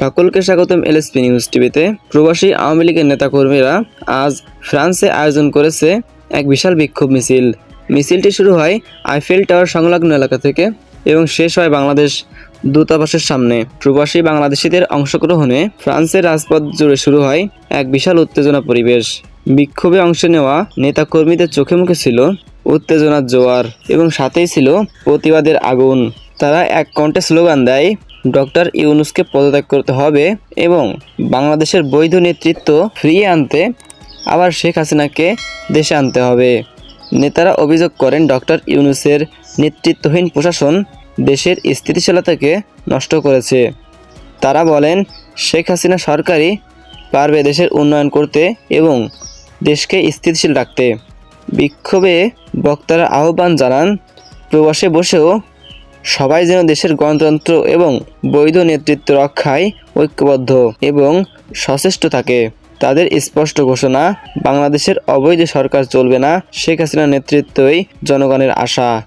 সকলকে স্বাগতম LSP news টিভিতে। প্রবাসী আওয়ামী লীগের নেতাকর্মীরা আজ ফ্রান্সে আয়োজন করেছে এক বিশাল বিক্ষোভ মিছিল। মিছিলটি শুরু হয় আইফেল টাওয়ার সংলগ্ন এলাকা থেকে এবং শেষ হয় বাংলাদেশ দূতাবাসের সামনে। প্রবাসী বাংলাদেশিদের অংশগ্রহণে ফ্রান্সের রাজপথ জুড়ে শুরু হয় এক বিশাল উত্তেজনা পরিবেশ। বিক্ষোভে অংশ নেওয়া নেতাকর্মীদের চোখে মুখে ছিল উত্তেজনার জোয়ার এবং সাথেই ছিল প্রতিবাদের আগুন। তারা এক কণ্ঠে স্লোগান দেয়, ডক্টর ইউনুসকে পদত্যাগ করতে হবে এবং বাংলাদেশের বৈধ নেতৃত্ব ফিরিয়ে আনতে আবার শেখ হাসিনাকে দেশে আনতে হবে। নেতারা অভিযোগ করেন, ডক্টর ইউনুসের নেতৃত্বহীন প্রশাসন দেশের স্থিতিশীলতাকে নষ্ট করেছে। তারা বলেন, শেখ হাসিনা সরকারই পারবে দেশের উন্নয়ন করতে এবং দেশকে স্থিতিশীল রাখতে। বিক্ষোভে বক্তারা আহ্বান জানান, প্রবাসে বসেও সবাই যেন দেশের গণতন্ত্র এবং বৈধ নেতৃত্ব রক্ষায় ঐক্যবদ্ধ এবং সচেষ্ট থাকে। তাদের স্পষ্ট ঘোষণা, বাংলাদেশের অবৈধ সরকার চলবে না, শেখ হাসিনার নেতৃত্বই জনগণের আশা।